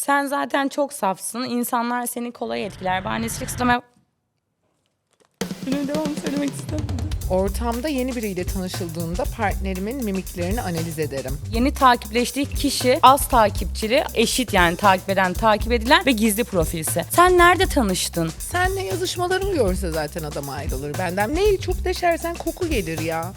Sen zaten çok safsın. İnsanlar seni kolay etkiler. Ben annesilik istemem. Yine devam söylemek istemedim. Ortamda yeni biriyle tanışıldığında partnerimin mimiklerini analiz ederim. Yeni takipleştiği kişi az takipçili, eşit yani takip eden, takip edilen ve gizli profilse. Sen nerede tanıştın? Senle yazışmalar oluyorsa zaten adam ayrılır benden. Neyi çok deşersen koku gelir ya.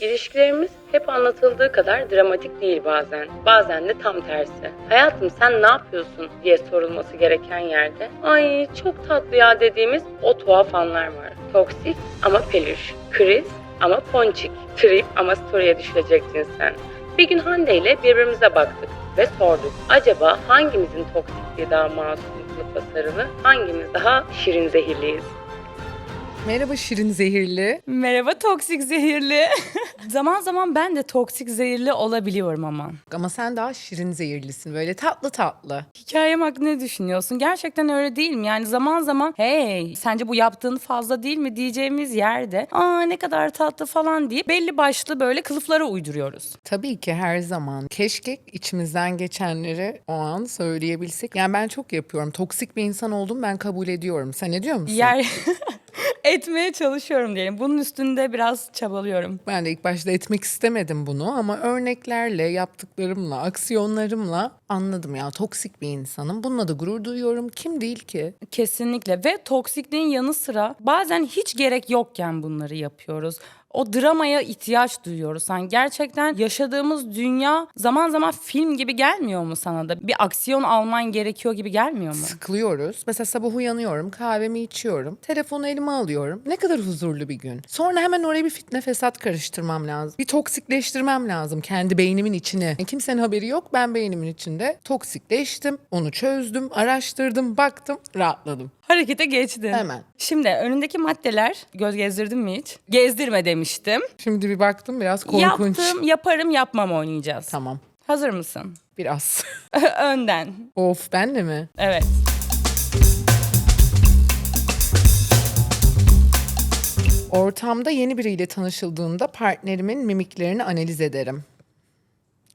İlişkilerimiz hep anlatıldığı kadar dramatik değil bazen. Bazen de tam tersi. Hayatım sen ne yapıyorsun diye sorulması gereken yerde ay çok tatlı ya dediğimiz o tuhaf anlar var. Toksik ama peluş. Kriz ama ponçik. Trip ama story'e düşülecektin sen. Bir gün Hande ile birbirimize baktık ve sorduk. Acaba hangimizin toksikliği daha masum, kılıkla sarılı, hangimiz daha şirin zehirliyiz? Merhaba şirin zehirli. Merhaba toksik zehirli. zaman zaman ben de toksik zehirli olabiliyorum ama. Ama sen daha şirin zehirlisin böyle tatlı tatlı. Hikayem hakkında ne düşünüyorsun? Gerçekten öyle değil mi? Yani zaman zaman hey sence bu yaptığın fazla değil mi diyeceğimiz yerde aa ne kadar tatlı falan deyip belli başlı böyle kılıflara uyduruyoruz. Tabii ki her zaman. Keşke içimizden geçenleri o an söyleyebilsek. Yani ben çok yapıyorum. Toksik bir insan oldum ben kabul ediyorum. Sen ediyor musun? Yer etmeye çalışıyorum diyelim. Bunun üstünde biraz çabalıyorum. Ben de ilk başta etmek istemedim bunu ama örneklerle, yaptıklarımla, aksiyonlarımla anladım ya toksik bir insanım. Bununla da gurur duyuyorum. Kim değil ki? Kesinlikle ve toksikliğin yanı sıra bazen hiç gerek yokken bunları yapıyoruz. O dramaya ihtiyaç duyuyoruz. Yani gerçekten yaşadığımız dünya zaman zaman film gibi gelmiyor mu sana da? Bir aksiyon alman gerekiyor gibi gelmiyor mu? Sıkılıyoruz. Mesela sabah uyanıyorum, kahvemi içiyorum, telefonu elime alıyorum. Ne kadar huzurlu bir gün. Sonra hemen oraya bir fitne fesat karıştırmam lazım. Bir toksikleştirmem lazım kendi beynimin içini. Yani kimsenin haberi yok. Ben beynimin içinde toksikleştim. Onu çözdüm, araştırdım, baktım, rahatladım. Harekete geçtin. Hemen. Şimdi önündeki maddeler göz gezdirdin mi hiç? Gezdirme demiştim. Şimdi bir baktım biraz korkunç. Yaptım, yaparım, yapmam oynayacağız. Tamam. Hazır mısın? Biraz. Önden. of ben de mi? Evet. Ortamda yeni biriyle tanışıldığında partnerimin mimiklerini analiz ederim.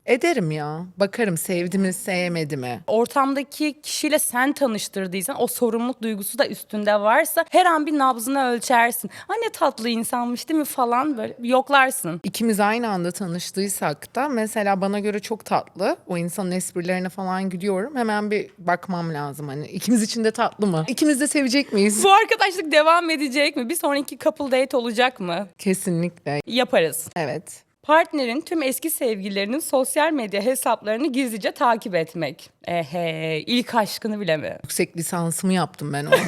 Ederim ya. Bakarım sevdi mi sevmedi mi? ortamdaki kişiyle sen tanıştırdıysan o sorumluluk duygusu da üstünde varsa her an bir nabzını ölçersin. Ay ne tatlı insanmış değil mi falan böyle bir yoklarsın. İkimiz aynı anda tanıştıysak da mesela bana göre çok tatlı. O insanın esprilerine falan gülüyorum. Hemen bir bakmam lazım hani ikimiz için de tatlı mı? İkimiz de sevecek miyiz? Bu arkadaşlık devam edecek mi? Bir sonraki couple date olacak mı? Kesinlikle. Yaparız. Evet. Partnerin tüm eski sevgililerinin sosyal medya hesaplarını gizlice takip etmek. Ehe, ilk aşkını bile mi? Yüksek lisansımı yaptım ben orada.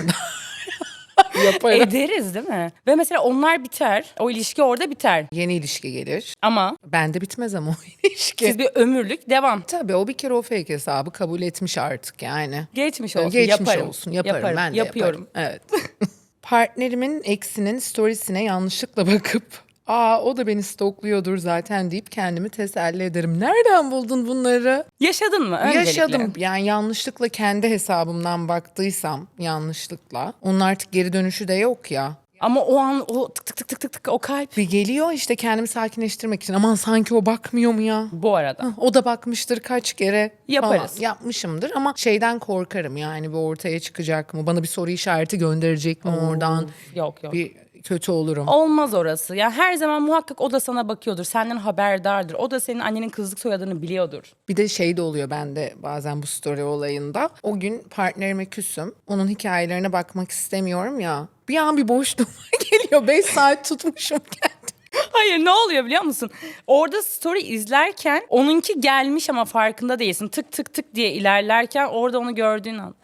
Yaparım. Ederiz değil mi? Ve mesela onlar biter. O ilişki orada biter. Yeni ilişki gelir. Ama Bende bitmez ama o ilişki. siz bir ömürlük devam. Tabii o bir kere o fake hesabı kabul etmiş artık yani. Geçmiş olsun. Geçmiş yaparım. olsun yaparım, ben de yapıyorum. yaparım. Evet. Partnerimin eksinin storiesine yanlışlıkla bakıp aa o da beni stokluyordur zaten deyip kendimi teselli ederim. Nereden buldun bunları? Yaşadın mı? Öncelikle. Yaşadım. Yani yanlışlıkla kendi hesabımdan baktıysam yanlışlıkla. Onun artık geri dönüşü de yok ya. Ama o an o tık tık tık tık tık tık o kalp. Bir geliyor işte kendimi sakinleştirmek için. Aman sanki o bakmıyor mu ya? Bu arada. O da bakmıştır kaç kere. Yaparız. Falan. Yapmışımdır ama şeyden korkarım yani bir ortaya çıkacak mı? Bana bir soru işareti gönderecek mi oradan? Yok yok. Bir kötü olurum. Olmaz orası. Ya her zaman muhakkak o da sana bakıyordur. Senden haberdardır. O da senin annenin kızlık soyadını biliyordur. Bir de şey de oluyor bende bazen bu story olayında. O gün partnerime küsüm. Onun hikayelerine bakmak istemiyorum ya. Bir an bir boşluğuma geliyor. 5 saat tutmuşum kendimi. Hayır ne oluyor biliyor musun? Orada story izlerken onunki gelmiş ama farkında değilsin. Tık tık tık diye ilerlerken orada onu gördüğün an.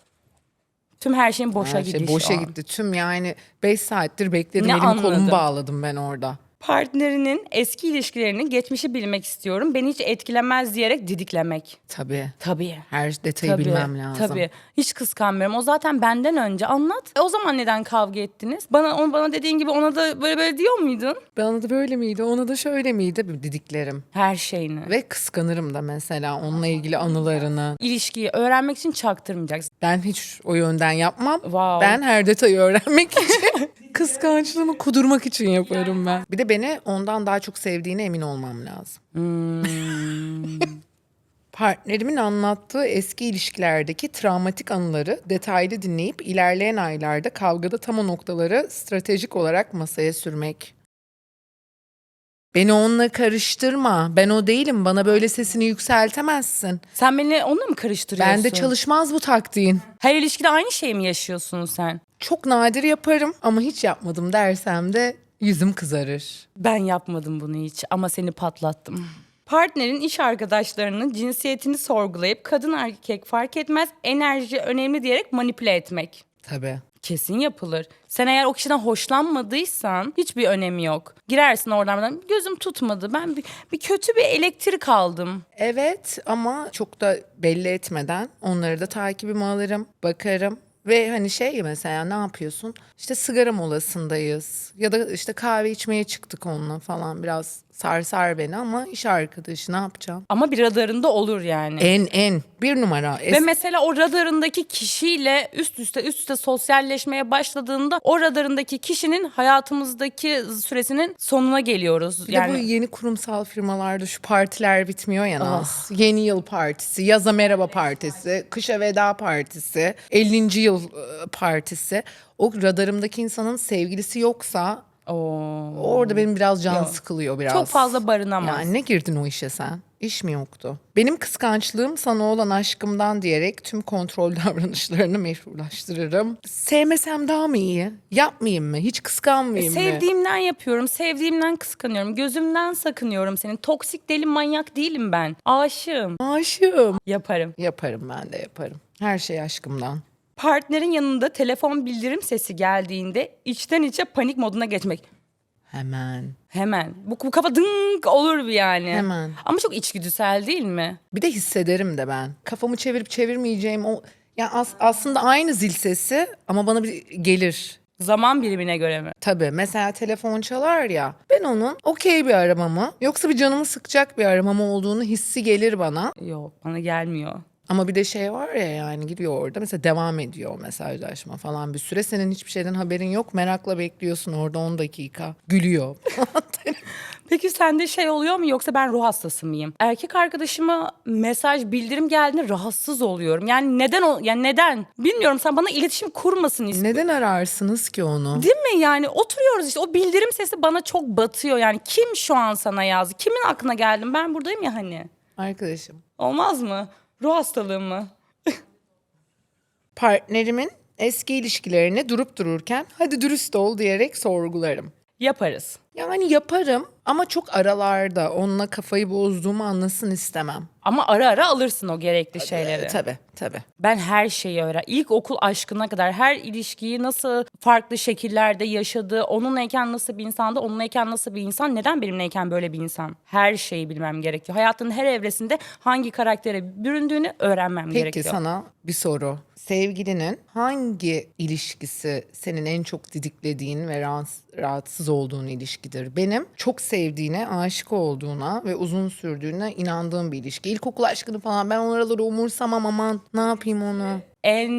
Tüm her şeyin boşa Her şey gidiş boşa o an. gitti. Tüm yani 5 saattir bekledim. Ne Elim anladın? kolumu bağladım ben orada. Partnerinin eski ilişkilerinin geçmişi bilmek istiyorum. Beni hiç etkilemez diyerek didiklemek. Tabii. Tabii. Her detayı Tabii, bilmem lazım. Tabii. Hiç kıskanmıyorum. O zaten benden önce. Anlat. E, o zaman neden kavga ettiniz? Bana on bana dediğin gibi ona da böyle böyle diyor muydun? Bana da böyle miydi, ona da şöyle miydi didiklerim. Her şeyini. Ve kıskanırım da mesela onunla ilgili anılarını. İlişkiyi öğrenmek için çaktırmayacaksın. Ben hiç o yönden yapmam. Wow. Ben her detayı öğrenmek için Kıskançlığımı kudurmak için yaparım ben. Bir de beni ondan daha çok sevdiğine emin olmam lazım. Partnerimin anlattığı eski ilişkilerdeki travmatik anıları detaylı dinleyip ilerleyen aylarda kavgada tam o noktaları stratejik olarak masaya sürmek. Beni onunla karıştırma. Ben o değilim. Bana böyle sesini yükseltemezsin. Sen beni onunla mı karıştırıyorsun? Bende çalışmaz bu taktiğin. Her ilişkide aynı şeyi mi yaşıyorsun sen? Çok nadir yaparım ama hiç yapmadım dersem de yüzüm kızarır. Ben yapmadım bunu hiç ama seni patlattım. Partnerin iş arkadaşlarının cinsiyetini sorgulayıp kadın erkek fark etmez enerji önemli diyerek manipüle etmek. Tabii. Kesin yapılır. Sen eğer o kişiden hoşlanmadıysan hiçbir önemi yok. Girersin oradan gözüm tutmadı. Ben bir, bir kötü bir elektrik aldım. Evet ama çok da belli etmeden onları da takibime alırım, bakarım. Ve hani şey mesela ne yapıyorsun? İşte sigara molasındayız ya da işte kahve içmeye çıktık onunla falan biraz sarsar beni ama iş arkadaşı ne yapacağım? Ama bir radarında olur yani. En en bir numara. Ve Es- mesela o radarındaki kişiyle üst üste üst üste sosyalleşmeye başladığında o radarındaki kişinin hayatımızdaki süresinin sonuna geliyoruz. Bir de bu yeni kurumsal firmalarda şu partiler bitmiyor ya Naz. Yeni yıl partisi, yaza merhaba partisi, kışa veda partisi, 50. yıl e, partisi. O radarımdaki insanın sevgilisi yoksa Oo. orada benim biraz can sıkılıyor biraz. Çok fazla barınamaz. Yani ne girdin o işe sen? İş mi yoktu? Benim kıskançlığım sana olan aşkımdan diyerek tüm kontrol davranışlarını meşrulaştırırım. Sevmesem daha mı iyi? Yapmayayım mı? Hiç kıskanmayayım mı? Sevdiğimden yapıyorum, sevdiğimden kıskanıyorum, gözümden sakınıyorum senin. Toksik deli manyak değilim ben. Aşığım. Aşığım. Yaparım. Yaparım ben de yaparım. Her şey aşkımdan. Partnerin yanında telefon bildirim sesi geldiğinde içten içe panik moduna geçmek. Hemen. Hemen. Bu, bu kafa dınk olur bir yani. Hemen. Ama çok içgüdüsel değil mi? Bir de hissederim de ben. Kafamı çevirip çevirmeyeceğim o yani as- aslında aynı zil sesi ama bana bir gelir. Zaman birimine göre mi? Tabii mesela telefon çalar ya ben onun okey bir arama mı yoksa bir canımı sıkacak bir arama mı olduğunu hissi gelir bana. Yok bana gelmiyor. Ama bir de şey var ya yani gidiyor orada mesela devam ediyor o mesajlaşma falan bir süre. Senin hiçbir şeyden haberin yok merakla bekliyorsun orada 10 dakika gülüyor. Peki sende şey oluyor mu yoksa ben ruh hastası mıyım? Erkek arkadaşıma mesaj bildirim geldiğinde rahatsız oluyorum. Yani neden o yani neden? Bilmiyorum sen bana iletişim kurmasın istiyorsun. Neden ararsınız ki onu? Değil mi yani oturuyoruz işte o bildirim sesi bana çok batıyor yani kim şu an sana yazdı kimin aklına geldim ben buradayım ya hani Arkadaşım olmaz mı ruh hastalığı mı partnerimin eski ilişkilerini durup dururken hadi dürüst ol diyerek sorgularım. yaparız Yani yaparım ama çok aralarda onunla kafayı bozduğumu anlasın istemem. ama ara ara alırsın o gerekli şeyleri. Tabii tabii. Ben her şeyi öğren. İlk okul aşkına kadar her ilişkiyi nasıl farklı şekillerde yaşadı, onunlayken nasıl bir insandı, onunlayken nasıl bir insan, neden benimleyken böyle bir insan? Her şeyi bilmem gerekiyor. Hayatın her evresinde hangi karaktere büründüğünü öğrenmem Peki gerekiyor. sana bir soru. Sevgilinin hangi ilişkisi senin en çok didiklediğin ve rahatsız, olduğun ilişkidir? Benim çok sevdiğine, aşık olduğuna ve uzun sürdüğüne inandığım bir ilişki. İlkokul aşkını falan ben oraları umursamam aman ne yapayım onu? En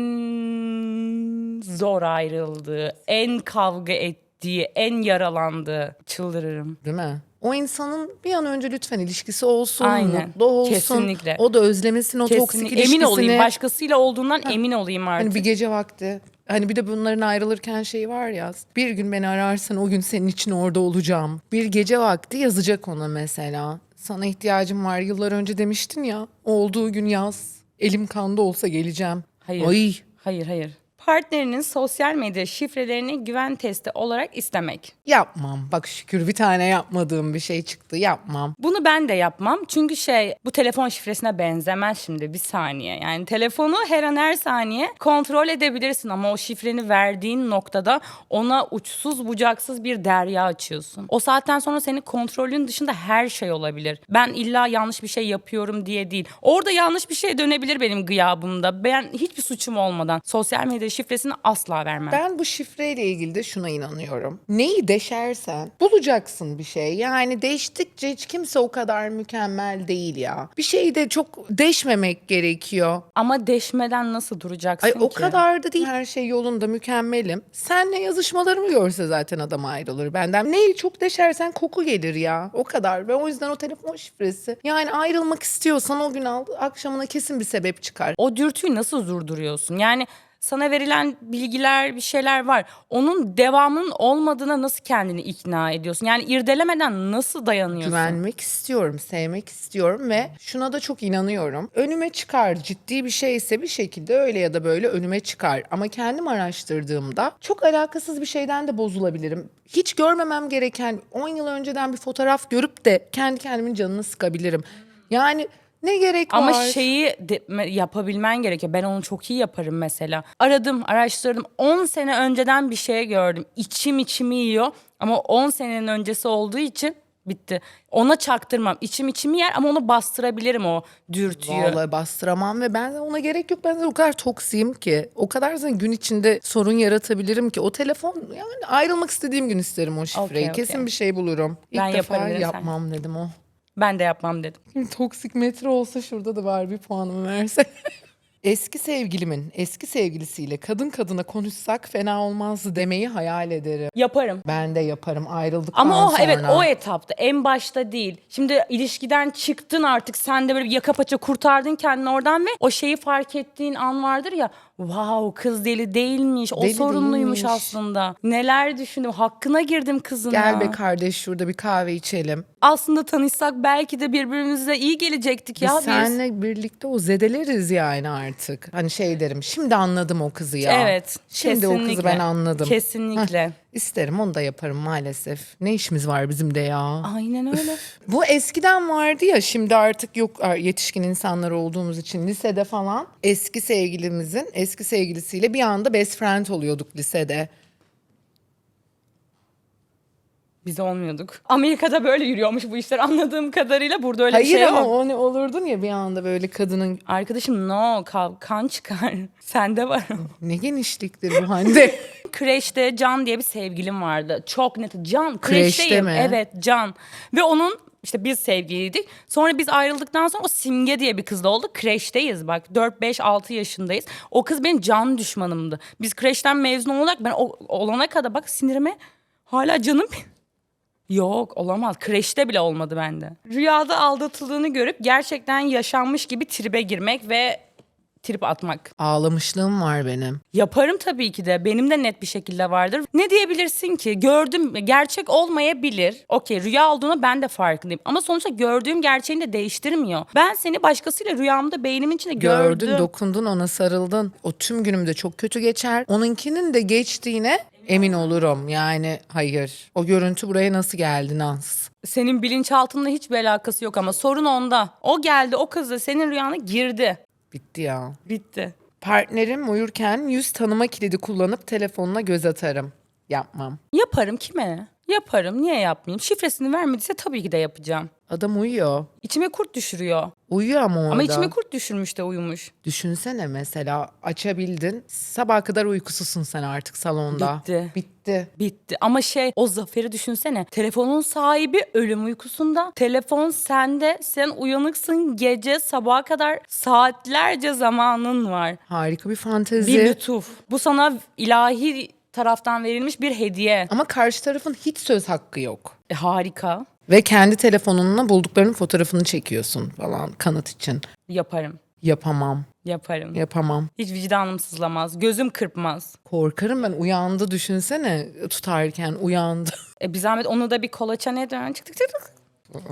zor ayrıldığı, en kavga ettiği, en yaralandığı çıldırırım. Değil mi? O insanın bir an önce lütfen ilişkisi olsun, Aynen. mutlu olsun. Kesinlikle. O da özlemesin o toksik Kesinlikle ilişkisini. emin olayım. Başkasıyla olduğundan emin olayım artık. Hani bir gece vakti. Hani bir de bunların ayrılırken şey var ya. Bir gün beni ararsan o gün senin için orada olacağım. Bir gece vakti yazacak ona mesela. Sana ihtiyacım var yıllar önce demiştin ya. Olduğu gün yaz. Elim kanda olsa geleceğim. Hayır. Ay Hayır hayır. Partnerinin sosyal medya şifrelerini güven testi olarak istemek. yapmam. Bak şükür bir tane yapmadığım bir şey çıktı. Yapmam. Bunu ben de yapmam çünkü şey bu telefon şifresine benzemez şimdi bir saniye. Yani telefonu her an her saniye kontrol edebilirsin ama o şifreni verdiğin noktada ona uçsuz bucaksız bir derya açıyorsun. O saatten sonra senin kontrolün dışında her şey olabilir. Ben illa yanlış bir şey yapıyorum diye değil. Orada yanlış bir şey dönebilir benim gıyabımda. Ben hiçbir suçum olmadan sosyal medya şifresini asla vermem. Ben bu şifreyle ilgili de şuna inanıyorum. Neyi deşersen bulacaksın bir şey. Yani değiştikçe hiç kimse o kadar mükemmel değil ya. Bir şeyi de çok deşmemek gerekiyor. Ama deşmeden nasıl duracaksın Ay ki? o kadar da değil. Her şey yolunda mükemmelim. Senle yazışmalarımı görse zaten adam ayrılır benden. Neyi çok deşersen koku gelir ya. O kadar. Ve o yüzden o telefon şifresi. Yani ayrılmak istiyorsan o gün al, akşamına kesin bir sebep çıkar. O dürtüyü nasıl durduruyorsun? Yani sana verilen bilgiler bir şeyler var. Onun devamının olmadığına nasıl kendini ikna ediyorsun? Yani irdelemeden nasıl dayanıyorsun? Güvenmek istiyorum, sevmek istiyorum ve şuna da çok inanıyorum. Önüme çıkar ciddi bir şeyse bir şekilde öyle ya da böyle önüme çıkar. Ama kendim araştırdığımda çok alakasız bir şeyden de bozulabilirim. Hiç görmemem gereken 10 yıl önceden bir fotoğraf görüp de kendi kendimin canını sıkabilirim. Yani ne gerek Ama var? şeyi de- me- yapabilmen gerekiyor. Ben onu çok iyi yaparım mesela. Aradım, araştırdım. 10 sene önceden bir şey gördüm. İçim içimi yiyor. Ama 10 senenin öncesi olduğu için bitti. Ona çaktırmam. İçim içimi yer ama onu bastırabilirim o dürtüyü. Vallahi bastıramam ve ben ona gerek yok. Ben de o kadar toksiyim ki. O kadar zaten gün içinde sorun yaratabilirim ki. O telefon yani ayrılmak istediğim gün isterim o şifreyi. Okey, okey. Kesin bir şey bulurum. İlk Ben defa yaparım dedim sen. yapmam dedim o. Ben de yapmam dedim. Toksik metre olsa şurada da var bir puanımı verse. Eski sevgilimin eski sevgilisiyle kadın kadına konuşsak fena olmazdı demeyi hayal ederim. Yaparım. Ben de yaparım ayrıldıktan Ama o sonra. evet o etapta en başta değil. Şimdi ilişkiden çıktın artık sen de böyle bir yaka paça kurtardın kendini oradan ve o şeyi fark ettiğin an vardır ya. Wow kız deli değilmiş. O Deli sorunluymuş değilmiş. aslında. Neler düşündüm. Hakkına girdim kızın Gel be kardeş şurada bir kahve içelim. Aslında tanışsak belki de birbirimize iyi gelecektik ya biz biz. seninle birlikte o zedeleriz yani artık. Hani şey derim şimdi anladım o kızı ya. Evet. Şimdi o kızı kesinlikle. ben anladım. Kesinlikle. İsterim onu da yaparım maalesef. Ne işimiz var bizim de ya. Aynen öyle. Bu eskiden vardı ya şimdi artık yok yetişkin insanlar olduğumuz için lisede falan eski sevgilimizin eski sevgilisiyle bir anda best friend oluyorduk lisede. Biz olmuyorduk. Amerika'da böyle yürüyormuş bu işler anladığım kadarıyla burada öyle bir Hayır şey ama yok. o olurdun ya bir anda böyle kadının Arkadaşım no kav- kan çıkar. Sende var ne genişliktir bu Hande. Kreşte Can diye bir sevgilim vardı. Çok net. Can. Kreşte Kreşteyim. mi? Evet Can. Ve onun işte biz sevgiliydik. Sonra biz ayrıldıktan sonra o Simge diye bir kızla oldu. Kreşteyiz bak. 4-5-6 yaşındayız. O kız benim can düşmanımdı. Biz kreşten mezun olarak ben o, olana kadar bak sinirime hala canım Yok olamaz. Kreşte bile olmadı bende. Rüyada aldatıldığını görüp gerçekten yaşanmış gibi tribe girmek ve trip atmak. Ağlamışlığım var benim. Yaparım tabii ki de. Benim de net bir şekilde vardır. Ne diyebilirsin ki? Gördüm gerçek olmayabilir. Okey rüya olduğunu ben de farkındayım. Ama sonuçta gördüğüm gerçeğini de değiştirmiyor. Ben seni başkasıyla rüyamda beynimin içinde gördüm. Gördün, dokundun, ona sarıldın. O tüm günümde çok kötü geçer. Onunkinin de geçtiğine emin olurum. Yani hayır. O görüntü buraya nasıl geldi Naz? Senin bilinçaltınla hiçbir alakası yok ama sorun onda. O geldi o kızı senin rüyana girdi. Bitti ya. Bitti. Partnerim uyurken yüz tanıma kilidi kullanıp telefonuna göz atarım. Yapmam. Yaparım kime? Yaparım. Niye yapmayayım? Şifresini vermediyse tabii ki de yapacağım. Adam uyuyor. İçime kurt düşürüyor. Uyuyor ama orada. Ama içime kurt düşürmüş de uyumuş. Düşünsene mesela açabildin. Sabaha kadar uykusuzsun sen artık salonda. Bitti. Bitti. Bitti. Ama şey o zaferi düşünsene. Telefonun sahibi ölüm uykusunda. Telefon sende. Sen uyanıksın gece sabaha kadar saatlerce zamanın var. Harika bir fantezi. Bir lütuf. Bu sana ilahi taraftan verilmiş bir hediye. Ama karşı tarafın hiç söz hakkı yok. E, harika. Ve kendi telefonunla bulduklarının fotoğrafını çekiyorsun falan kanıt için. Yaparım. Yapamam. Yaparım. Yapamam. Hiç vicdanım sızlamaz. Gözüm kırpmaz. Korkarım ben uyandı düşünsene tutarken uyandı. E bir zahmet onu da bir kolaçan edin. Çık çık çık. çık.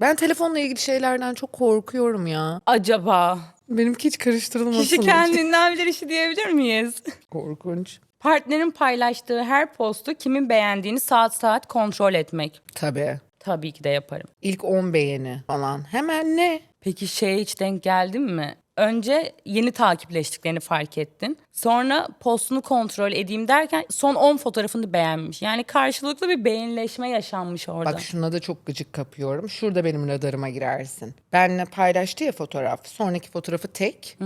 Ben telefonla ilgili şeylerden çok korkuyorum ya. Acaba Benimki hiç karıştırılmasın. kişi kendinden bilir işi diyebilir miyiz? Korkunç. Partnerin paylaştığı her postu kimin beğendiğini saat saat kontrol etmek. Tabii. Tabii ki de yaparım. İlk 10 beğeni falan. Hemen ne? Peki şeye hiç denk geldin mi? Önce yeni takipleştiklerini fark ettin. Sonra postunu kontrol edeyim derken son 10 fotoğrafını beğenmiş. Yani karşılıklı bir beğenileşme yaşanmış orada. Bak şuna da çok gıcık kapıyorum. Şurada benim radarıma girersin. Benle paylaştı ya fotoğraf. Sonraki fotoğrafı tek.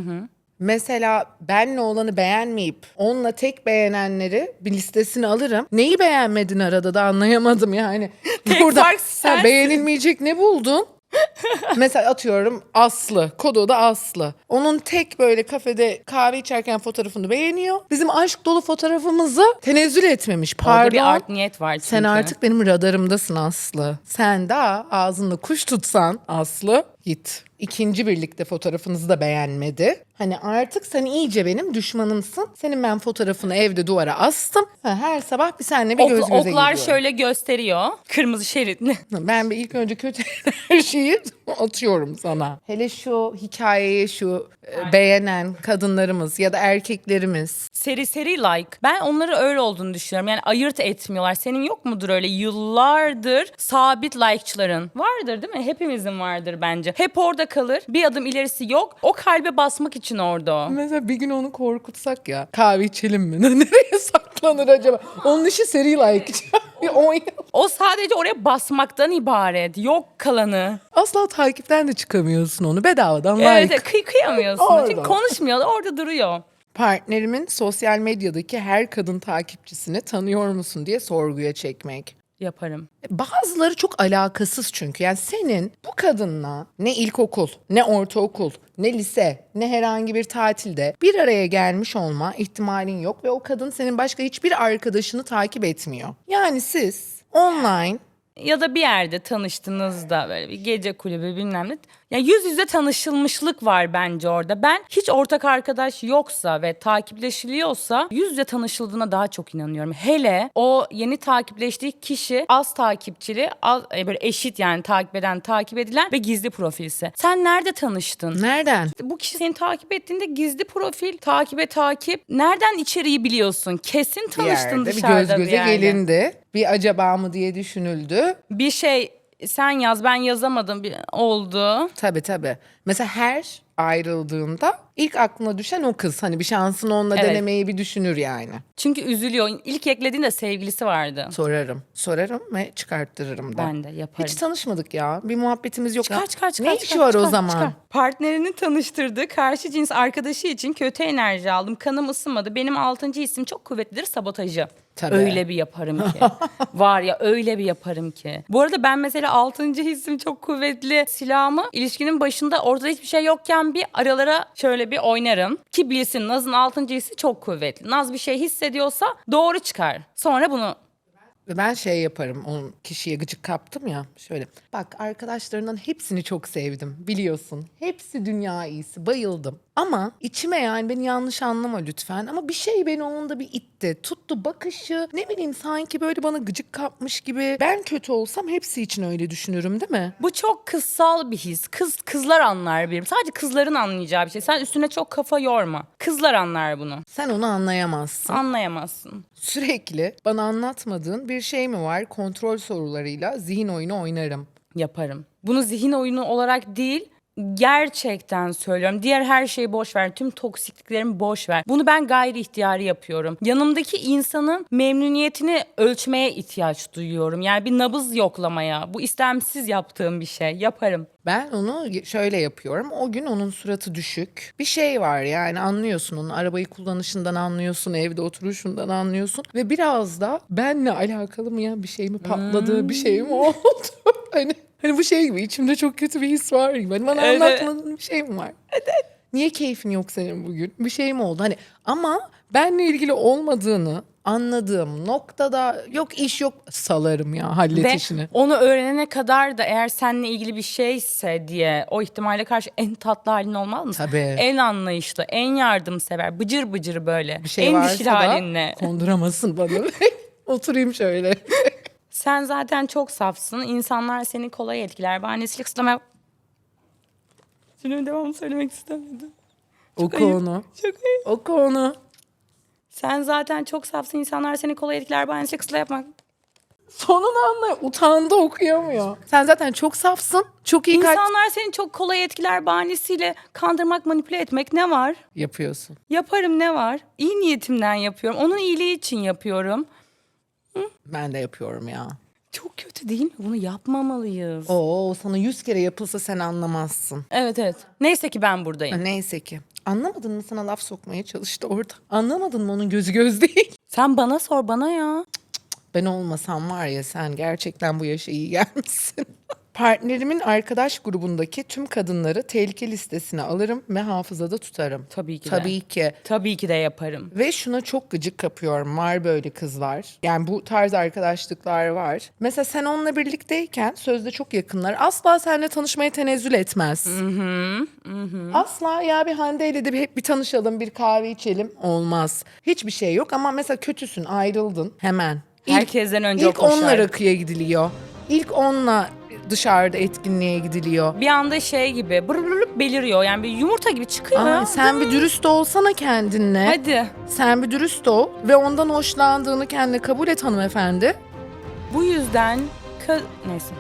Mesela benle olanı beğenmeyip onunla tek beğenenleri bir listesini alırım. Neyi beğenmedin arada da anlayamadım yani. Tek Burada fark sensin. beğenilmeyecek ne buldun? Mesela atıyorum Aslı. Kodo da Aslı. Onun tek böyle kafede kahve içerken fotoğrafını beğeniyor. Bizim aşk dolu fotoğrafımızı tenezzül etmemiş. Orada Pardon. bir art niyet var çünkü. Sen artık benim radarımdasın Aslı. Sen daha ağzında kuş tutsan Aslı git. İkinci birlikte fotoğrafınızı da beğenmedi. Hani artık sen iyice benim düşmanımsın. Senin ben fotoğrafını evde duvara astım. Ha, her sabah bir seninle bir Ok- göz göze oklar geliyorum. şöyle gösteriyor. Kırmızı şeritli. Ben bir ilk önce kötü enerjiyi atıyorum sana. Hele şu hikayeye şu e, beğenen kadınlarımız ya da erkeklerimiz. Seri seri like. Ben onları öyle olduğunu düşünüyorum. Yani ayırt etmiyorlar. Senin yok mudur öyle yıllardır sabit like'çıların? Vardır değil mi? Hepimizin vardır bence. Hep orada kalır. Bir adım ilerisi yok. O kalbe basmak için orada o. Mesela bir gün onu korkutsak ya. Kahve içelim mi? Nereye saklanır acaba? Onun işi seri like. bir on yıl. O sadece oraya basmaktan ibaret. Yok kalanı. Asla takipten de çıkamıyorsun onu. Bedavadan Evet, like. evet kıy kıyamıyorsun. Orada. Çünkü konuşmuyor. Orada duruyor. Partnerimin sosyal medyadaki her kadın takipçisini tanıyor musun diye sorguya çekmek. Yaparım. Bazıları çok alakasız çünkü. Yani senin bu kadınla ne ilkokul, ne ortaokul, ne lise, ne herhangi bir tatilde bir araya gelmiş olma ihtimalin yok ve o kadın senin başka hiçbir arkadaşını takip etmiyor. Yani siz online Ya da bir yerde tanıştığınızda böyle bir gece kulübü bilmem ne. Ya yüz yüze tanışılmışlık var bence orada. Ben hiç ortak arkadaş yoksa ve takipleşiliyorsa yüz yüze tanışıldığına daha çok inanıyorum. Hele o yeni takipleştiği kişi az takipçili, az, e, böyle eşit yani takip eden, takip edilen ve gizli profilse. Sen nerede tanıştın? nereden? Bu kişi seni takip ettiğinde gizli profil, takibe takip. Nereden içeriği biliyorsun? Kesin Bir tanıştın yerde bir dışarıda göz göze yerde. gelindi. Bir acaba mı diye düşünüldü. bir şey sen yaz ben yazamadım bir oldu. Tabii tabii. Mesela her ayrıldığında ilk aklına düşen o kız. Hani bir şansını onunla Evet. denemeyi bir düşünür yani. Çünkü üzülüyor. İlk eklediğinde sevgilisi vardı. Sorarım. Sorarım ve çıkarttırırım da. Ben de yaparım. Hiç tanışmadık ya. Bir muhabbetimiz yok. Çıkar Ya çıkar çıkar. Ne çıkar, işi var o çıkar, zaman? çıkar. Partnerini tanıştırdı. Karşı cins arkadaşı için kötü enerji aldım. Kanım ısınmadı. Benim altıncı hissim çok kuvvetlidir sabotajı. Tabii. Öyle bir yaparım ki. var ya öyle bir yaparım ki. Bu arada ben mesela altıncı hissim çok kuvvetli silahımı ilişkinin başında ortada hiçbir şey yokken bir aralara şöyle bir oynarım. Ki bilsin Naz'ın altıncı hissi çok kuvvetli. Naz bir şey hissediyorsa doğru çıkar. Sonra bunu Ben şey yaparım. Onun kişiye gıcık kaptım ya. Şöyle. Bak arkadaşlarından hepsini çok sevdim. Biliyorsun. Hepsi dünya iyisi. Bayıldım. Ama içime yani beni yanlış anlama lütfen. Ama bir şey beni onda bir itti. Tuttu bakışı. Ne bileyim sanki böyle bana gıcık kapmış gibi. Ben kötü olsam hepsi için öyle düşünürüm değil mi? Bu çok kızsal bir his. Kız kızlar anlar benim. Sadece kızların anlayacağı bir şey. Sen üstüne çok kafa yorma. Kızlar anlar bunu. Sen onu anlayamazsın. Anlayamazsın. Sürekli bana anlatmadığın bir şey mi var? Kontrol sorularıyla zihin oyunu oynarım. Yaparım. Bunu zihin oyunu olarak değil gerçekten söylüyorum. Diğer her şeyi boş ver. Tüm toksikliklerimi boş ver. Bunu ben gayri ihtiyari yapıyorum. Yanımdaki insanın memnuniyetini ölçmeye ihtiyaç duyuyorum. Yani bir nabız yoklamaya. Bu istemsiz yaptığım bir şey. Yaparım. Ben onu şöyle yapıyorum. O gün onun suratı düşük. Bir şey var yani anlıyorsun onun arabayı kullanışından anlıyorsun, evde oturuşundan anlıyorsun ve biraz da benle alakalı mı ya bir şey mi patladı, bir şey mi oldu? hani hani bu şey gibi içimde çok kötü bir his var gibi. Hani bana Evet. anlatmadığın bir şey mi var? Niye keyfin yok senin bugün? Bir şey mi oldu? Hani ama benle ilgili olmadığını anladığım noktada yok iş yok salarım ya hallet Ve işini. onu öğrenene kadar da eğer seninle ilgili bir şeyse diye o ihtimale karşı en tatlı halin olmaz mı? Tabii. En anlayışlı, en yardımsever, bıcır bıcır böyle. Bir şey en varsa dişil da halinle. konduramasın bana. Oturayım şöyle. Sen zaten çok safsın. İnsanlar seni kolay etkiler. Bahanesilik kısıtlama... Şunu devamlı söylemek istemedim. O ayıp. konu. Çok ayıp. O konu. Sen zaten çok safsın. İnsanlar seni kolay etkiler. Bahanesilik kısıtlama yapmak. Sonunu anla. Utandı okuyamıyor. Sen zaten çok safsın. Çok iyi kalp İnsanlar seni çok kolay etkiler bahanesiyle kandırmak, manipüle etmek ne var? yapıyorsun. Yaparım ne var? İyi niyetimden yapıyorum. Onun iyiliği için yapıyorum. Ben de yapıyorum ya. Çok kötü değil mi? Bunu yapmamalıyız. Oo sana yüz kere yapılsa sen anlamazsın. Evet evet. Neyse ki ben buradayım. Neyse ki. Anlamadın mı sana laf sokmaya çalıştı orada? Anlamadın mı onun gözü göz değil? Sen bana sor bana ya. Ben olmasam var ya sen gerçekten bu yaşa iyi gelmişsin. Partnerimin arkadaş grubundaki tüm kadınları tehlike listesine alırım ve hafızada tutarım. Tabii ki de. Tabii ki. Tabii ki de yaparım. Ve şuna çok gıcık kapıyorum. Var böyle kızlar. Yani bu tarz arkadaşlıklar var. Mesela sen onunla birlikteyken sözde çok yakınlar. Asla seninle tanışmaya tenezzül etmez. Asla ya bir Hande ile de bir, hep bir tanışalım, bir kahve içelim. Olmaz. Hiçbir şey yok ama mesela kötüsün, ayrıldın hemen. İlk- Herkesten önce o İlk onunla koşar. rakıya gidiliyor. İlk onunla dışarıda etkinliğe gidiliyor. Bir anda şey gibi bır bır bır beliriyor. Yani bir yumurta gibi çıkıyor. Ay, ya. sen bir dürüst olsana kendinle. Hadi. Sen bir dürüst ol ve ondan hoşlandığını kendine kabul et hanımefendi. Bu yüzden ka- neyse.